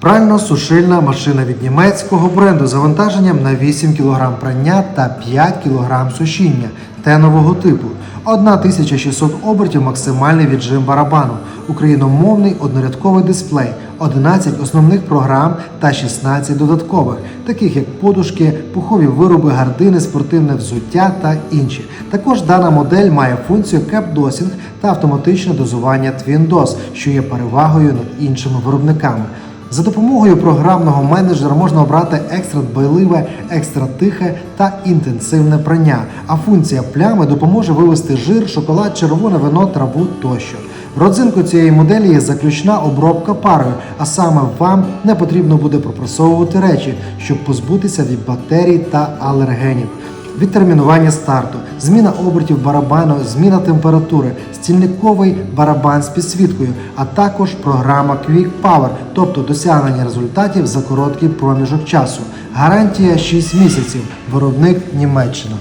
Прально-сушильна машина від німецького бренду з завантаженням на 8 кг прання та 5 кг сушіння тенового типу. 1600 обертів максимальний віджим барабану, україномовний однорядковий дисплей, 11 основних програм та 16 додаткових, таких як подушки, пухові вироби, гардини, спортивне взуття та інші. Також дана модель має функцію кеп-досінг та автоматичне дозування Twin DOS, що є перевагою над іншими виробниками. За допомогою програмного менеджера можна обрати екстра дбайливе, екстра тихе та інтенсивне прання. А функція плями допоможе вивести жир, шоколад, червоне вино, траву тощо. Родзинкою цієї моделі є заключна обробка парою, а саме вам не потрібно буде пропресовувати речі, щоб позбутися від бактерій та алергенів. Відтермінування старту, зміна обертів барабану, зміна температури, стільниковий барабан з підсвіткою, а також програма Quick Power, тобто досягнення результатів за короткий проміжок часу. Гарантія 6 місяців. Виробник Німеччина.